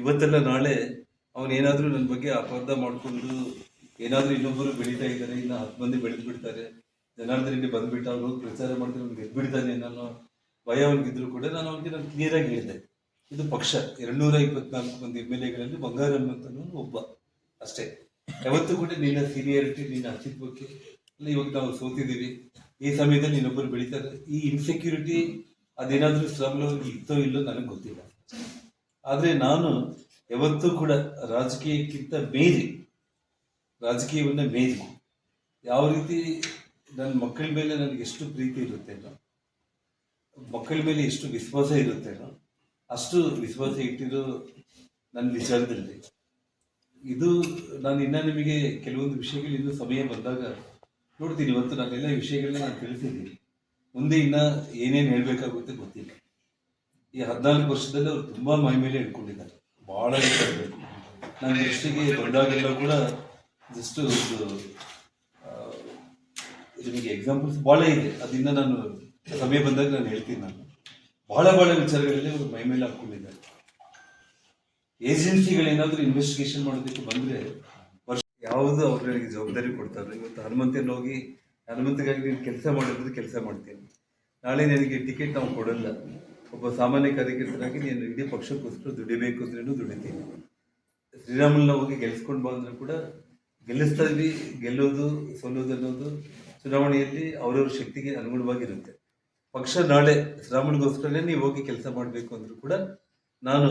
ಇವತ್ತೆಲ್ಲ ನಾಳೆ ಅವನೇನಾದ್ರೂ ನನ್ನ ಬಗ್ಗೆ ಅಪರ್ಧ ಮಾಡಿಕೊಂಡು ಏನಾದ್ರೂ ಇನ್ನೊಬ್ಬರು ಬೆಳೀತಾ ಇದ್ದಾರೆ, ಇನ್ನು ಹತ್ತು ಮಂದಿ ಬೆಳೆದು ಬಿಡ್ತಾರೆ, ಜನಾರ್ದನ್ ರೆಡ್ಡಿ ಬಂದ್ಬಿಟ್ಟು ಅವ್ರು ಪ್ರಚಾರ ಮಾಡ್ತಾರೆ, ಅವ್ನು ಗೆದ್ಬಿಡ್ತಾನೆ ಅನ್ನೋ ಭಯ ಅವನಿಗಿದ್ರು ಕೂಡ ನಾನು ಅವನಿಗೆ ನಾನು ಕ್ಲಿಯರ್ ಆಗಿ ಹೇಳಿದೆ. ಇದು ಪಕ್ಷ. ಎರಡ್ನೂರ ಇಪ್ಪತ್ನಾಲ್ಕು ಮಂದಿ ಎಂ ಎಲ್ ಎಗಳಲ್ಲಿ ಬಂಗಾರ ಅನ್ನುವಂಥದ್ದು ಒಬ್ಬ ಅಷ್ಟೇ. ಯಾವತ್ತೂ ಕೂಡ ನಿನ್ನ ಸೀನಿಯರಿಟಿ ನಿನ್ನ ಅಸ್ತಿತ್ವಕ್ಕೆ ಅಲ್ಲ ಇವಾಗ ನಾವು ಸೋತಿದ್ದೀವಿ. ಈ ಸಮಯದಲ್ಲಿ ಇನ್ನೊಬ್ಬರು ಬೆಳೀತಾರೆ. ಈ ಇನ್ಸೆಕ್ಯೂರಿಟಿ ಅದೇನಾದರೂ ಸ್ಲಮ್ಲೋ ಇತ್ತೋ ಇಲ್ಲೋ ನನಗೆ ಗೊತ್ತಿಲ್ಲ. ಆದ್ರೆ ನಾನು ಯಾವತ್ತೂ ಕೂಡ ರಾಜಕೀಯಕ್ಕಿಂತ ಮೇಲೆ ರಾಜಕೀಯವನ್ನ ಮೇಲೆ ಯಾವ ರೀತಿ ನನ್ನ ಮಕ್ಕಳ ಮೇಲೆ ನನಗೆ ಎಷ್ಟು ಪ್ರೀತಿ ಇರುತ್ತೇನೋ ಮಕ್ಕಳ ಮೇಲೆ ಎಷ್ಟು ವಿಶ್ವಾಸ ಇರುತ್ತೇನೋ ಅಷ್ಟು ವಿಶ್ವಾಸ ಇಟ್ಟಿರೋ ನನ್ನ ವಿಚಾರದಲ್ಲಿ ಇದು ನಾನು ಇನ್ನ ನಿಮಗೆ ಕೆಲವೊಂದು ವಿಷಯಗಳು ಇನ್ನೂ ಸಮಯ ಬಂದಾಗ ನೋಡ್ತೀನಿ. ಇವತ್ತು ನಾನು ಎಲ್ಲ ವಿಷಯಗಳನ್ನ ನಾನು ತಿಳಿಸಿದ್ದೀನಿ ಮುಂದೆ ಇನ್ನ ಏನೇನು ಹೇಳಬೇಕಾಗುತ್ತೆ ಗೊತ್ತಿಲ್ಲ. ಈ ಹದಿನಾಲ್ಕು ವರ್ಷದಲ್ಲಿ ಅವ್ರು ತುಂಬಾ ಮೈ ಮೇಲೆ ಇಟ್ಕೊಂಡಿದ್ದಾರೆ. ಬಹಳ ನಾನು ನನ್ನ ದೃಷ್ಟಿಗೆ ಕೂಡ ಜಸ್ಟ್ ಒಂದು ನಿಮಗೆ ಎಕ್ಸಾಂಪಲ್ಸ್ ಭಾಳ ಇದೆ. ಅದನ್ನ ನಾನು ಸಮಯ ಬಂದಾಗ ನಾನು ಹೇಳ್ತೀನಿ ನಾನು. ಬಹಳ ಬಹಳ ವಿಚಾರಗಳಲ್ಲಿ ಅವರು ಮೈ ಮೇಲೆ ಹಾಕೊಂಡಿದ್ದಾರೆ ಏಜೆನ್ಸಿಗಳೇನಾದ್ರೂ ಇನ್ವೆಸ್ಟಿಗೇಷನ್ ಮಾಡೋದಕ್ಕೆ ಬಂದ್ರೆ ವರ್ಷ ಯಾವುದು ಅವ್ರಗಳಿಗೆ ಜವಾಬ್ದಾರಿ ಕೊಡ್ತಾರೆ. ಇವತ್ತು ಹನುಮಂತನ ಹೋಗಿ ಹನುಮಂತಗಾಗಿ ನೀನು ಕೆಲಸ ಮಾಡಿದ್ರೆ ಕೆಲಸ ಮಾಡ್ತೀನಿ. ನಾಳೆ ನಿನಗೆ ಟಿಕೆಟ್ ನಾವು ಕೊಡಲ್ಲ. ಒಬ್ಬ ಸಾಮಾನ್ಯ ಕಾರ್ಯಕರ್ತರಾಗಿ ನೀನು ಇಡೀ ಪಕ್ಷಕ್ಕೋಸ್ಕರ ದುಡಿಬೇಕು ಅಂದ್ರೂ ದುಡಿತೀನಿ. ಶ್ರೀರಾಮುಲನ್ನ ಹೋಗಿ ಗೆಲ್ಸ್ಕೊಂಡು ಬಂದರೂ ಕೂಡ ಗೆಲ್ಲಿಸ್ತಾ ಇದ್ವಿ. ಗೆಲ್ಲೋದು, ಸೋಲೋದು ಅನ್ನೋದು ಚುನಾವಣೆಯಲ್ಲಿ ಅವರವ್ರ ಶಕ್ತಿಗೆ ಅನುಗುಣವಾಗಿರುತ್ತೆ. ಪಕ್ಷ ನಾಳೆ ಶ್ರೀರಾಮುಲ್ಗೋಸ್ಕರನೇ ನೀವು ಹೋಗಿ ಕೆಲಸ ಮಾಡಬೇಕು ಅಂದ್ರೂ ಕೂಡ ನಾನು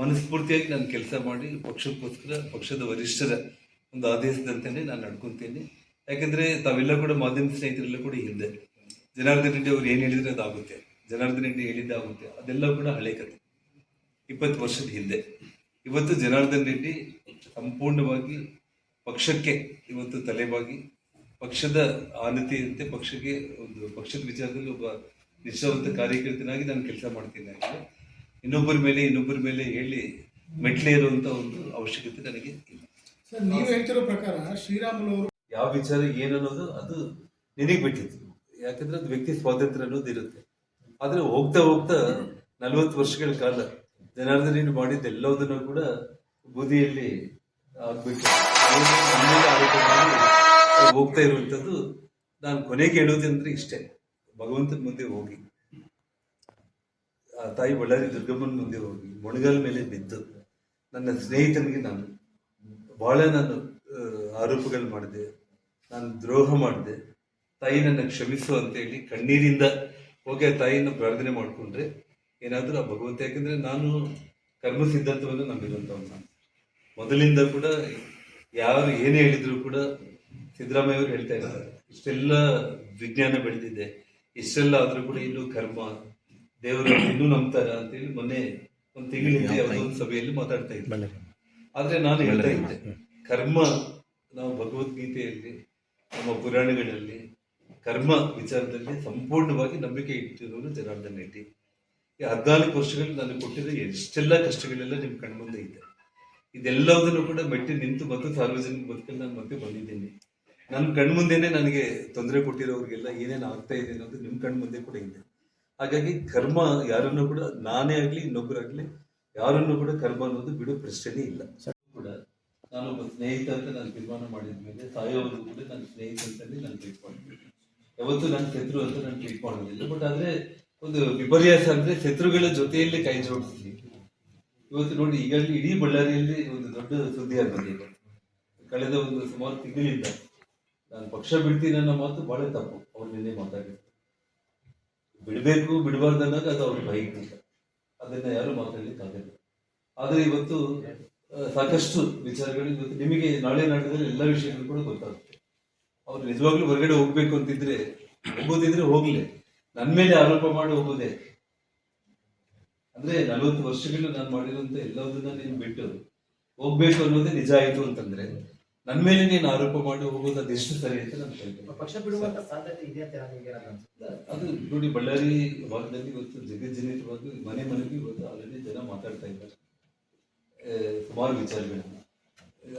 ಮನಸ್ಫೂರ್ತಿಯಾಗಿ ನಾನು ಕೆಲಸ ಮಾಡಿ, ಪಕ್ಷಕ್ಕೋಸ್ಕರ, ಪಕ್ಷದ ವರಿಷ್ಠರ ಒಂದು ಆದೇಶದಂತೆಯೇ ನಾನು ನಡ್ಕೊಂತೀನಿ. ಯಾಕೆಂದರೆ ತಾವೆಲ್ಲ ಕೂಡ ಮಾಧ್ಯಮ ಸ್ನೇಹಿತರೆಲ್ಲ ಕೂಡ ಹಿಂದೆ. ಜನಾರ್ದನ್ ರೆಡ್ಡಿ ಅವ್ರು ಏನು ಹೇಳಿದ್ರೆ ಅದಾಗುತ್ತೆ. ಜನಾರ್ದನ್ ರೆಡ್ಡಿ ಹೇಳಿದ್ದಾಗುತ್ತೆ ಅದೆಲ್ಲ ಕೂಡ ಹಳೆ ಕತೆ. ಇಪ್ಪತ್ತು ವರ್ಷದ ಹಿಂದೆ. ಇವತ್ತು ಜನಾರ್ದನ್ ರೆಡ್ಡಿ ಸಂಪೂರ್ಣವಾಗಿ ಪಕ್ಷಕ್ಕೆ ಇವತ್ತು ತಲೆಬಾಗಿ, ಪಕ್ಷದ ಆನತಿಯಂತೆ ಪಕ್ಷಕ್ಕೆ ಒಂದು, ಪಕ್ಷದ ವಿಚಾರದಲ್ಲಿ ಒಬ್ಬ ನಿಷ್ಠಾವಂತ ಕಾರ್ಯಕರ್ತನಾಗಿ ನಾನು ಕೆಲಸ ಮಾಡ್ತೀನಿ. ಇನ್ನೊಬ್ಬರ ಮೇಲೆ ಇನ್ನೊಬ್ಬರ ಮೇಲೆ ಹೇಳಿ ಮೆಟ್ಲೇರುವಂತ ಒಂದು ಅವಶ್ಯಕತೆ ನನಗೆ ಇಲ್ಲ. ಸರ್ ನೀವು ಹೇಳ್ತಿರೋ ಪ್ರಕಾರ ಶ್ರೀರಾಮುಲು ಅವರು ಯಾವ ವಿಚಾರ ಏನನ್ನೋದು ಅದು ನಿನಗೆ ಬಿಟ್ಟಿತ್ತು. ಯಾಕಂದ್ರೆ ಅದು ವ್ಯಕ್ತಿ ಸ್ವಾತಂತ್ರ್ಯ ಅನ್ನೋದು ಇರುತ್ತೆ. ಆದ್ರೆ ಹೋಗ್ತಾ ಹೋಗ್ತಾ ನಲವತ್ತು ವರ್ಷಗಳ ಕಾಲ ಜನಾರ್ದನ ಮಾಡಿದ್ದ ಎಲ್ಲದನ್ನು ಕೂಡ ಬೂದಿಯಲ್ಲಿ ಆಗ್ಬಿಟ್ಟು ಹೋಗ್ತಾ ಇರುವಂಥದ್ದು ನಾನು ಕೊನೆಗೆ ಹೇಳೋದಂದ್ರೆ ಇಷ್ಟೇ. ಭಗವಂತನ ಮುಂದೆ ಹೋಗಿ. ತಾಯಿ ಬಳ್ಳಾರಿ ದುರ್ಗಮ್ಮನ ಮುಂದೆ ಹೋಗಿ ಮೊಣಗಾಲ ಮೇಲೆ ಬಿದ್ದು ನನ್ನ ಸ್ನೇಹಿತನಿಗೆ ನಾನು ಬಹಳ ನಾನು ಆ, ಆರೋಪಗಳು ಮಾಡಿದೆ ನಾನು ದ್ರೋಹ ಮಾಡಿದೆ ತಾಯಿ ನನ್ನ ಕ್ಷಮಿಸು ಅಂತ ಹೇಳಿ ಕಣ್ಣೀರಿಂದ ಹೋಗಿ ಆ ತಾಯಿನ ಪ್ರಾರ್ಥನೆ ಮಾಡಿಕೊಂಡ್ರೆ ಏನಾದರೂ ಆ ಭಗವಂತ ಯಾಕೆಂದರೆ ನಾನು ಕರ್ಮ ಸಿದ್ಧಾಂತವನ್ನು ನಂಬಿರುವಂಥವ್ನು ನಾನು. ಮೊದಲಿಂದ ಕೂಡ ಯಾರು ಏನೇ ಹೇಳಿದರೂ ಕೂಡ ಸಿದ್ದರಾಮಯ್ಯ ಅವರು ಹೇಳ್ತಾ ಇರ್ತಾರೆ ಇಷ್ಟೆಲ್ಲ ವಿಜ್ಞಾನ ಬೆಳೆದಿದೆ ಇಷ್ಟೆಲ್ಲ ಆದರೂ ಕೂಡ ಇನ್ನೂ ಕರ್ಮ ದೇವರು ಇನ್ನೂ ನಂಬ್ತಾರ ಅಂತೇಳಿ ಮೊನ್ನೆ ಒಂದು ತಿಂಗಳ ಹಿಂದೆ ಯಾವುದೋ ಒಂದು ಸಭೆಯಲ್ಲಿ ಮಾತಾಡ್ತಾ ಇದ್ದೆ. ಆದ್ರೆ ನಾನು ಹೇಳ್ತಾ ಇದ್ದೆ ಕರ್ಮ ನಾವು ಭಗವದ್ಗೀತೆಯಲ್ಲಿ ನಮ್ಮ ಪುರಾಣಗಳಲ್ಲಿ ಕರ್ಮ ವಿಚಾರದಲ್ಲಿ ಸಂಪೂರ್ಣವಾಗಿ ನಂಬಿಕೆ ಇಟ್ಟಿರೋರು ಜನಾರ್ದನ್ ರೆಡ್ಡಿ. ಈ ಹದಿನಾಲ್ಕು ವರ್ಷಗಳು ನಾನು ಕೊಟ್ಟಿದ್ದ ಎಷ್ಟೆಲ್ಲ ಕಷ್ಟಗಳೆಲ್ಲ ನಿಮ್ ಕಣ್ಮುಂದೆ ಇದೆ. ಇದೆಲ್ಲದನ್ನು ಕೂಡ ಮೆಟ್ಟಿ ನಿಂತು ಮತ್ತು ಸಾರ್ವಜನಿಕ ಬದುಕಲ್ಲಿ ನಾನು ಮತ್ತೆ ಬಂದಿದ್ದೀನಿ. ನನ್ನ ಕಣ್ಮುಂದೆನೆ ನನಗೆ ತೊಂದರೆ ಕೊಟ್ಟಿರೋರಿಗೆಲ್ಲ ಏನೇನು ಆಗ್ತಾ ಇದೆ ಅನ್ನೋದು ನಿಮ್ ಕಣ್ಮುಂದೆ ಕೂಡ ಇದೆ. ಹಾಗಾಗಿ ಕರ್ಮ ಯಾರನ್ನು ಕೂಡ ನಾನೇ ಆಗಲಿ ಇನ್ನೊಬ್ಬರಾಗಲಿ ಯಾರನ್ನು ಕೂಡ ಕರ್ಮ ಅನ್ನೋದು ಬಿಡು ಪ್ರಶ್ನೆ ಇಲ್ಲ. ಕೂಡ ನಾನು ಒಬ್ಬ ಸ್ನೇಹಿತ ಅಂತ ನಾನು ತೀರ್ಮಾನ ಮಾಡಿದ ಮೇಲೆ ಸಾಯೋವರೆಗೂ ಕೂಡ ನನ್ನ ಸ್ನೇಹಿತ ಅಂತಲೇ ನಾನು ಟ್ರೀಟ್ ಮಾಡ್ತೀನಿ. ಯಾವತ್ತೂ ನಾನು ಶತ್ರು ಅಂತ ನಾನು ಟ್ರೀಟ್ ಮಾಡೋದಿಲ್ಲ. ಬಟ್ ಆದ್ರೆ ಒಂದು ವಿಪರ್ಯಾಸ ಅಂದರೆ ಶತ್ರುಗಳ ಜೊತೆಯಲ್ಲಿ ಕೈ ಜೋಡಿಸಿ ಇವತ್ತು ನೋಡಿ ಈಗ ಇಡೀ ಬಳ್ಳಾರಿಯಲ್ಲಿ ಒಂದು ದೊಡ್ಡ ಸುದ್ದಿ ಆಗಿದೆ ಕಳೆದ ಒಂದು ಸುಮಾರು ತಿಂಗಳಿಂದ ನಾನು ಪಕ್ಷ ಬಿಡ್ತೀನಿ ಅನ್ನೋ ಮಾತು ಬಹಳ ತಪ್ಪು. ಅವ್ರು ನಿನ್ನೆ ಮಾತಾಡಿದ್ರು. ಬಿಡಬೇಕು, ಬಿಡಬಾರ್ದು ಅನ್ನೋದು ಅದು ಅವ್ರ ವೈಯಕ್ತಿಕ ಅದನ್ನ ಯಾರು ಮಾತಾಡ್ಲಿಕ್ಕಾಗಲ್ಲ ಆದ್ರೆ ಇವತ್ತು ಸಾಕಷ್ಟು ವಿಚಾರಗಳು ಇವತ್ತು ನಿಮಗೆ ನಾಳೆ ನಾಡಿದ್ರೆ ಎಲ್ಲ ವಿಷಯಗಳು ಕೂಡ ಗೊತ್ತಾಗುತ್ತೆ. ಅವ್ರು ನಿಜವಾಗ್ಲೂ ಹೊರಗಡೆ ಹೋಗ್ಬೇಕು ಅಂತಿದ್ರೆ ಹೋಗೋದಿದ್ರೆ ಹೋಗ್ಲಿ. ನನ್ ಮೇಲೆ ಆರೋಪ ಮಾಡಿ ಹೋಗೋದೇ. ಅಂದ್ರೆ ನಲವತ್ತು ವರ್ಷಗಳು ನಾನು ಮಾಡಿರುವಂತ ಎಲ್ಲದನ್ನ ನೀನು ಬಿಟ್ಟು ಹೋಗ್ಬೇಕು ಅನ್ನೋದೇ ನಿಜ ಆಯ್ತು ಅಂತಂದ್ರೆ ನನ್ ಮೇಲೆ ನೀನು ಆರೋಪ ಮಾಡಿ ಹೋಗೋದು ಎಷ್ಟು ಸರಿ ಅಂತ ನಾನು ಕೇಳ್ತೇನೆ. ಪಕ್ಷ ಬಿಡುವಂತ ಸಾಧ್ಯತೆ ಇದೆ ಅಂತ ಅದು ನೋಡಿ ಬಳ್ಳಾರಿ ಭಾಗದಲ್ಲಿ ಇವತ್ತು ಜಗಜ್ಜನಿತವಾಗಿ ಮನೆ ಮನೆಗೆ ಇವತ್ತು ಆಲ್ರೆಡಿ ಜನ ಮಾತಾಡ್ತಾ ಇದ್ದಾರೆ. ಸುಮಾರು ವಿಚಾರಗಳನ್ನ.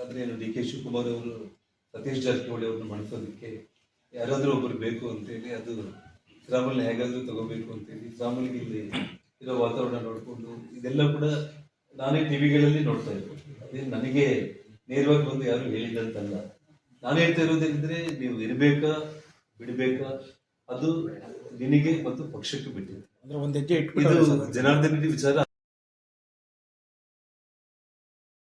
ಆದ್ರೆ ಏನು ಡಿ ಕೆ ಶಿವಕುಮಾರ್ ಅವರು ಸತೀಶ್ ಜಾರಕಿಹೊಳಿ ಅವ್ರನ್ನ ಮಣಿಸೋದಕ್ಕೆ ಯಾರಾದರೂ ಒಬ್ಬರು ಬೇಕು ಅಂತೇಳಿ ಅದು ಶ್ರಾಮಲ್ನ ಹೇಗಾದರೂ ತಗೋಬೇಕು ಅಂತೇಳಿ ಶ್ರಾಮಲ್ಗೆ ಇಲ್ಲಿ ಇರೋ ವಾತಾವರಣ ನೋಡಿಕೊಂಡು ಇದೆಲ್ಲ ಕೂಡ ನಾನೇ ಟಿವಿಗಳಲ್ಲಿ ನೋಡ್ತಾ ಇದ್ದೆ. ನನಗೆ ನೇರವಾಗಿ ಬಂದು ಯಾರು ಹೇಳಿದಂತಲ್ಲ ನಾನು ಹೇಳ್ತಾ ಇರೋದೇನಿದ್ರೆ ನೀವು ಇರ್ಬೇಕಾ ಬಿಡ್ಬೇಕಾ ಅದು ನಿನಗೆ ಮತ್ತು ಪಕ್ಷಕ್ಕೆ ಬಿಟ್ಟಿದೆ ಅಂದ್ರೆ ಒಂದ್ ಹೆಜ್ಜೆ ಇದು ಜನಾರ್ದನ ಜನಾರ್ದನ್ ರೆಡ್ಡಿ ವಿಚಾರ